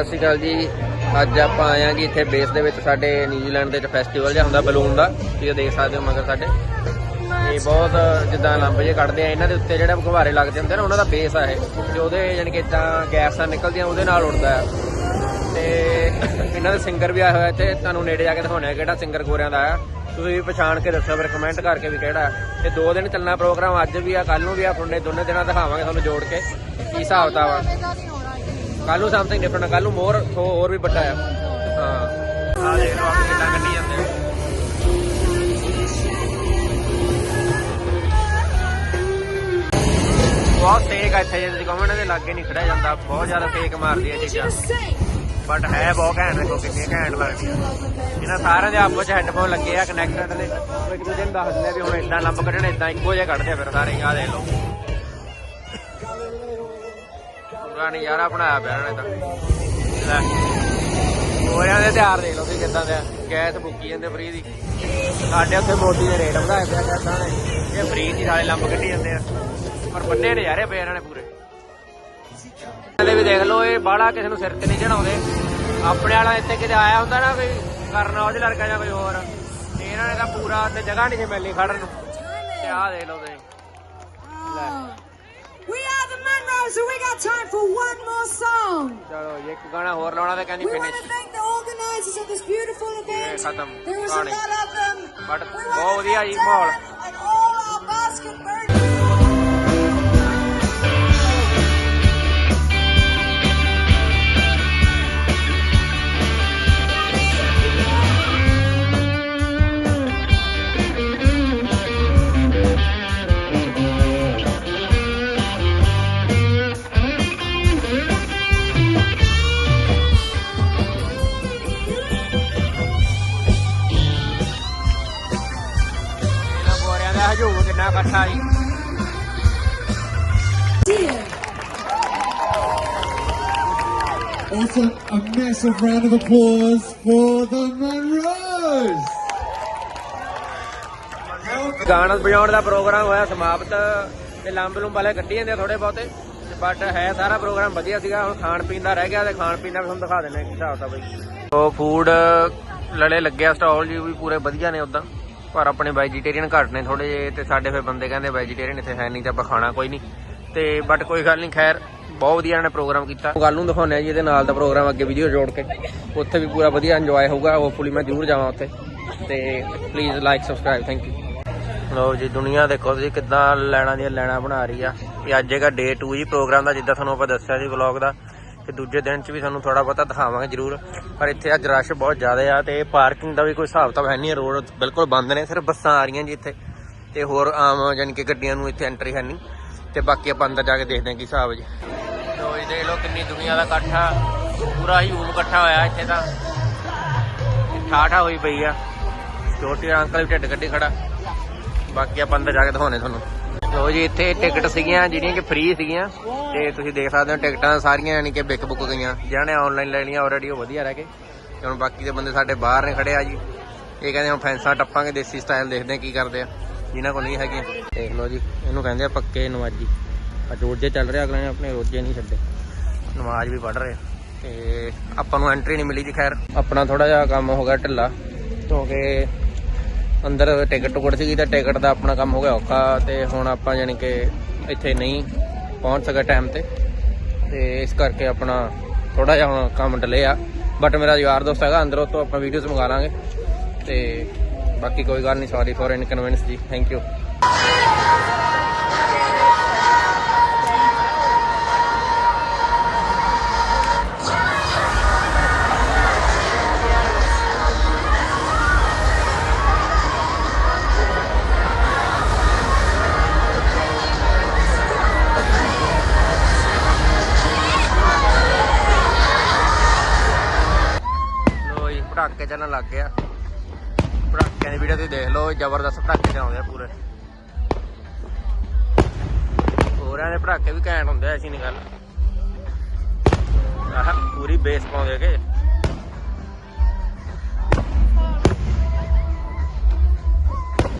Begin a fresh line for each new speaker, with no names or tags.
ਸਤਿ ਸ਼੍ਰੀ ਅਕਾਲ ਜੀ। ਅੱਜ ਆਪਾਂ ਆਏ ਹਾਂ ਜੀ ਇੱਥੇ ਬੇਸ ਦੇ ਵਿੱਚ ਸਾਡੇ ਨਿਊਜ਼ੀਲੈਂਡ ਦੇ ਵਿੱਚ ਫੈਸਟੀਵਲ ਜਿਹਾ ਹੁੰਦਾ, ਬਲੂਨ ਦਾ। ਤੁਸੀਂ ਦੇਖ ਸਕਦੇ ਹੋ ਮਗਰ ਸਾਡੇ। ਇਹ ਬਹੁਤ ਜਿੱਦਾਂ ਲੰਬ ਜੇ ਕੱਢਦੇ ਆ। ਇਹਨਾਂ ਦੇ ਉੱਤੇ ਜਿਹੜੇ ਗੁਬਾਰੇ ਲੱਗਦੇ ਹੁੰਦੇ ਨੇ, ਉਹਨਾਂ ਦਾ ਬੇਸ ਆ ਇਹ। ਤੇ ਉਹਦੇ ਯਾਨੀ ਕਿ ਇਦਾਂ ਗੈਸਾਂ ਨਿਕਲਦੀਆਂ, ਉਹਦੇ ਨਾਲ ਉੱਡਦਾ ਆ। ਤੇ ਇਹਨਾਂ ਦੇ ਸਿੰਗਰ ਵੀ ਆਇਆ ਹੋਇਆ ਇੱਥੇ। ਤੁਹਾਨੂੰ ਨੇੜੇ ਜਾ ਕੇ ਦਿਖਾਉਣੇ ਆ ਕਿਹੜਾ ਸਿੰਗਰ ਗੋਰਿਆਂ ਦਾ ਆ। ਤੁਸੀਂ ਵੀ ਪਛਾਣ ਕੇ ਦੱਸੋ, ਫਿਰ ਕਮੈਂਟ ਕਰਕੇ ਵੀ ਕਿਹੜਾ ਆ। ਤੇ ਦੋ ਦਿਨ ਚੱਲਣਾ ਪ੍ਰੋਗਰਾਮ ਅੱਜ ਵੀ ਆ ਕੱਲ ਨੂੰ ਵੀ ਆ। ਫੁੰਡੇ ਦੋਨੇ ਦਿਨਾਂ ਦਿਖਾਵਾਂਗੇ ਤੁਹਾਨੂੰ ਜੋੜ ਕੇ, ਕੀ ਹਿਸਾਬ ਕਿਤਾਬ ਆ। ਕੱਲ ਨੂੰ ਸਮਥਿੰਗ ਡਿਫਰੈਂਟ ਕੱਲ ਨੂੰ ਮੋਰ ਹੋਰ ਵੀ ਵੱਡਾ ਆ। ਹਾਂ। ਆ ਦੇਖ ਲਓ ਆਪ ਕਿੱਦਾਂ ਕੱਢੀ ਜਾਂਦੇ ਆ। ਬਹੁਤ ਫੇਕ ਆ ਇੱਥੇ ਜੇ ਤੁਸੀਂ ਦੇ ਲਾਗੇ ਨਹੀਂ ਖੜਿਆ ਜਾਂਦਾ, ਬਹੁਤ ਜ਼ਿਆਦਾ ਫੇਕ ਮਾਰਦੀ ਆ ਚੀਜ਼ਾਂ। ਬਟ ਹੈ ਬਹੁਤ ਘੈਂਟ, ਦੇਖੋ ਕਿੰਨੀ ਘੈਂਟ ਲੱਗਦੀਆਂ। ਇਹਨਾਂ ਸਾਰਿਆਂ ਦੇ ਆਪਸ ਚ ਹੈੱਡਫੋਨ ਲੱਗੇ ਆ ਕਨੈਕਟਡ ਨੇ। ਇੱਕ ਦੂਜੇ ਨੂੰ ਦੱਸ ਆ ਵੀ ਹੁਣ ਇਦਾਂ ਲੰਬ ਕੱਢਣਾ ਇਦਾਂ ਇੱਕੋ ਜਿਹਾ ਕੱਢਦੇ ਆ ਫਿਰ ਸਾਰੇ, ਆਹ ਦੇਖ ਲਓ। ਪੂਰਾ ਨਜ਼ਾਰਾ ਬਣਾਇਆ ਪਿਆ ਇਹਨਾਂ ਨੇ ਤਾਂ। ਹੋਰਿਆਂ ਦੇ ਤਿਆਰ ਦੇਖ ਲਓ ਤੁਸੀਂ ਕਿੱਦਾਂ ਦੇ ਗੈਸ ਬੁੱਕੀ ਜਾਂਦੇ ਫ੍ਰੀ ਦੀ। ਸਾਡੇ ਉੱਥੇ ਮੋਦੀ ਨੇ ਰੇਟ ਵਧਾਏ ਪਿਆ ਗੈਸਾਂ ਨੇ ਇਹ ਫ੍ਰੀ ਦੀ ਨਾਲੇ ਲੰਬ ਕੱਢੀ ਜਾਂਦੇ ਆ। ਪਰ ਬੰਨੇ ਨਜ਼ਾਰੇ ਪਏ ਇਹਨਾਂ ਨੇ ਪੂਰੇ। ਇਹਦੇ ਵੀ ਦੇਖ ਲਓ, ਇਹ ਬਾਹਲਾ ਕਿਸੇ ਨੂੰ ਸਿਰ ਤੇ ਨਹੀਂ ਚੜਾਉਂਦੇ। ਆਪਣੇ ਵਾਲਾ ਇੱਥੇ ਕਿਤੇ ਆਇਆ ਹੁੰਦਾ ਨਾ ਕੋਈ ਕਰਨਾ ਉਹਦੇ ਲੜਕਾ ਜਾਂ ਕੋਈ ਹੋਰ। ਤੇ ਇਹਨਾਂ ਨੇ ਤਾਂ ਪੂਰਾ ਤੇ ਜਗ੍ਹਾ ਨਹੀਂ ਸੀ ਮਿਲਣੀ ਖੜਨ ਨੂੰ। ਤੇ ਆਹ ਦੇਖ ਲਓ ਤੁਸੀਂ। ਲੈ।
go, so we got time for one more song. We want to thank the organizers of this beautiful event. There was a lot of them.
But
we want to thank Darren and all our basket birds.
ਕਿੰਨਾ ਇਕੱਠਾ ਜੀ
Also, a massive round of applause for the Monroes.
ਗਾਣਾ ਵਜਾਉਣ ਦਾ programme ਹੋਇਆ ਸਮਾਪਤ ਤੇ ਲੰਬ ਲੰਬ ਵਾਲੇ ਕੱਢੀ ਜਾਂਦੇ ਥੋੜੇ ਬਹੁਤੇ। ਬਟ ਹੈ ਸਾਰਾ ਪ੍ਰੋਗਰਾਮ ਵਧੀਆ ਸੀਗਾ ਹੁਣ ਖਾਣ ਪੀਣ ਦਾ ਰਹਿ ਗਿਆ ਤੇ ਖਾਣ ਪੀਣ ਦਾ ਵੀ ਤੁਹਾਨੂੰ ਦਿਖਾ ਦਿੰਦੇ ਕੀ ਹਿਸਾਬ ਦਾ ਬਈ ਉਹ ਫੂਡ ਲੜੇ ਲੱਗਿਆ ਸਟਾਲ ਜੀ ਵੀ ਪੂਰੇ ਵਧੀਆ ਨੇ ਉਦਾਂ। ਪਰ ਆਪਣੇ ਵੈਜੀਟੇਰੀਅਨ ਘੱਟ ਨੇ ਥੋੜੇ ਜਿਹੇ ਤੇ ਸਾਡੇ ਫਿਰ ਬੰਦੇ ਕਹਿੰਦੇ ਵੈਜੀਟੇਰੀਅਨ ਇੱਥੇ ਹੈ ਨਹੀਂ ਤੇ ਆਪਾਂ ਖਾਣਾ ਕੋਈ ਨਹੀਂ। ਤੇ ਬਟ ਕੋਈ ਗੱਲ ਨਹੀਂ ਖੈਰ ਬਹੁਤ ਵਧੀਆ ਇਹਨਾਂ ਨੇ ਪ੍ਰੋਗਰਾਮ ਕੀਤਾ। ਕੱਲ ਨੂੰ ਦਿਖਾਉਂਦੇ ਆ ਜੀ ਇਹਦੇ ਨਾਲ ਦਾ ਪ੍ਰੋਗਰਾਮ ਅੱਗੇ ਵੀਡੀਓ ਜੋੜ ਕੇ। ਉੱਥੇ ਵੀ ਪੂਰਾ ਵਧੀਆ ਇੰਜੋਏ ਹੋਊਗਾ ਹੋਪਫੁਲੀ ਮੈਂ ਜ਼ਰੂਰ ਜਾਵਾਂ ਉੱਥੇ। ਤੇ please like subscribe thank you ਲੋ ਜੀ ਦੁਨੀਆ ਦੇਖੋ ਤੁਸੀਂ ਕਿੱਦਾਂ ਲੈਣਾ ਦੀਆਂ ਲੈਣਾ ਬਣਾ ਰਹੀ ਆ। ਇਹ ਅੱਜ ਹੈਗਾ ਡੇ 2 ਜੀ ਪ੍ਰੋਗਰਾਮ ਦਾ ਜਿੱਦਾਂ ਤੁਹਾਨੂੰ ਆਪਾਂ ਦੱਸਿਆ ਸੀ ਵਲੌਗ ਦਾ। ਤੇ ਦੂਜੇ ਦਿਨ 'ਚ ਵੀ ਤੁਹਾਨੂੰ ਥੋੜਾ ਬਹੁਤਾ ਦਿਖਾਵਾਂਗੇ ਜ਼ਰੂਰ। ਪਰ ਇੱਥੇ ਅੱਜ ਰਸ਼ ਬਹੁਤ ਜ਼ਿਆਦਾ ਆ ਤੇ ਪਾਰਕਿੰਗ ਦਾ ਵੀ ਕੋਈ ਹਿਸਾਬ ਤਾਂ ਹੈ ਨਹੀਂ, ਰੋਡ ਬਿਲਕੁਲ ਬੰਦ ਨੇ, ਸਿਰਫ ਬੱਸਾਂ ਆ ਰਹੀਆਂ ਜੀ ਇੱਥੇ। ਤੇ ਹੋਰ ਆਮ ਯਾਨੀ ਕਿ ਗੱਡੀਆਂ ਨੂੰ ਇੱਥੇ ਐਂਟਰੀ ਹੈ ਨਹੀਂ। ਤੇ ਬਾਕੀ ਆਪਾਂ ਅੰਦਰ ਜਾ ਕੇ ਦੇਖਦੇ ਹਾਂ ਕੀ ਹਿਸਾਬ ਜੀ। ਲੋ ਜੀ, ਦੇਖ ਲਓ ਕਿੰਨੀ ਦੁਨੀਆ ਦਾ ਇਕੱਠਾ, ਪੂਰਾ ਹੀ ਹੂਮ ਇਕੱਠਾ ਹੋਇਆ ਇੱਥੇ ਤਾਂ। ਠਾਠਾ ਹੋਈ ਪਈ ਆ। ਛੋਟੀ ਅੰਕਲ ਵੀ ਢਿੱਡ ਕੱਢੀ ਖੜਾ। ਬਾਕੀ ਆਪਾਂ ਅੰਦਰ ਜਾ ਕੇ ਦਿਖਾਉਣੇ ਤੁਹਾਨੂੰ। ਲੋ ਜੀ, ਇੱਥੇ ਟਿਕਟ ਸੀਗੀਆਂ, ਜਿਹੜੀਆਂ ਕਿ ਫ੍ਰੀ ਸੀਗੀਆਂ। ਤੇ ਤੁਸੀਂ ਦੇਖ ਸਕਦੇ ਹੋ ਟਿਕਟਾਂ ਸਾਰੀਆਂ, ਯਾਨੀ ਕਿ ਬਿਕ ਬੁੱਕ ਗਈਆਂ। ਜਿਹਨਾਂ ਨੇ ਆਨਲਾਈਨ ਲੈਣੀਆਂ ਆਲਰੇਡੀ ਉਹ ਵਧੀਆ ਰਹਿ ਗਏ। ਤੇ ਹੁਣ ਬਾਕੀ ਦੇ ਬੰਦੇ ਸਾਡੇ ਬਾਹਰ ਨੇ ਖੜੇ ਆ ਜੀ। ਇਹ ਕਹਿੰਦੇ ਹੁਣ ਫੈਂਸਾਂ ਟੱਪਾਂਗੇ, ਦੇਸੀ ਸਟਾਈਲ ਦੇਖਦੇ ਆ ਕੀ ਕਰਦੇ ਆ। ਜਿਨ੍ਹਾਂ ਕੋਲ ਨਹੀਂ ਹੈਗੀਆਂ। ਦੇਖ ਲਓ ਜੀ, ਇਹਨੂੰ ਕਹਿੰਦੇ ਆ ਪੱਕੇ ਨਮਾਜੀ ਆ ਰੋਜੇ ਚੱਲ ਰਿਹਾ ਅਗਲੇ ਨੇ ਆਪਣੇ ਰੋਜੇ ਨਹੀਂ ਛੱਡੇ। ਨਮਾਜ਼ ਵੀ ਪੜ੍ਹ ਰਹੇ ਤੇ ਆਪਾਂ ਨੂੰ ਐਂਟਰੀ ਨਹੀਂ ਮਿਲੀ ਜੀ, ਖੈਰ। ਆਪਣਾ ਥੋੜਾ ਜਿਹਾ ਕੰਮ ਹੋ ਗਿਆ ਢਿੱਲਾ। ਕਿਉਂਕਿ ਅੰਦਰ ਟਿਕਟ ਟੁਕਟ ਸੀਗੀ ਤਾਂ ਟਿਕਟ ਦਾ ਆਪਣਾ ਕੰਮ ਹੋ ਗਿਆ ਔਖਾ ਤੇ ਹੁਣ ਆਪਾਂ ਯਾਨੀ ਕਿ ਇੱਥੇ ਨਹੀਂ ਪਹੁੰਚ ਸਕਿਆ ਟਾਈਮ ਤੇ। ਤੇ ਇਸ ਕਰਕੇ ਆਪਣਾ ਥੋੜਾ ਜਿਹਾ ਹੁਣ ਕੰਮ ਡਿਲੇ ਆ। ਬਟ ਮੇਰਾ ਯਾਰ ਦੋਸਤ ਹੈਗਾ, ਅੰਦਰੋਂ ਤੋਂ ਆਪਾਂ ਵੀਡੀਓਜ਼ ਮੰਗਾ ਲਾਂਗੇ। ਤੇ ਬਾਕੀ ਕੋਈ ਗੱਲ ਨਹੀਂ ਸੌਰੀ ਫॉर ਇਨਕਨਵੀਨੀਅੰਸ ਜੀ ਥੈਂਕ ਯੂ ਪਟਾਕੇ ਚੱਲਣ ਲੱਗ ਗਿਆ ਪਟਾਕਿਆਂ ਦੀ ਵੀਡੀਓ ਤੁਸੀਂ ਦੇਖ ਲਓ, ਜ਼ਬਰਦਸਤ ਪਟਾਕੇ ਚਲਾਉਂਦੇ ਆ ਪੂਰੇ। ਹੋਰਾਂ ਦੇ ਪਟਾਕੇ ਵੀ ਘੈਂਟ ਹੁੰਦੇ ਐਸੀ ਨਹੀਂ ਗੱਲ। ਆਹ ਪੂਰੀ ਬੇਸ ਪਾਉਂਦੇ ਕੇ।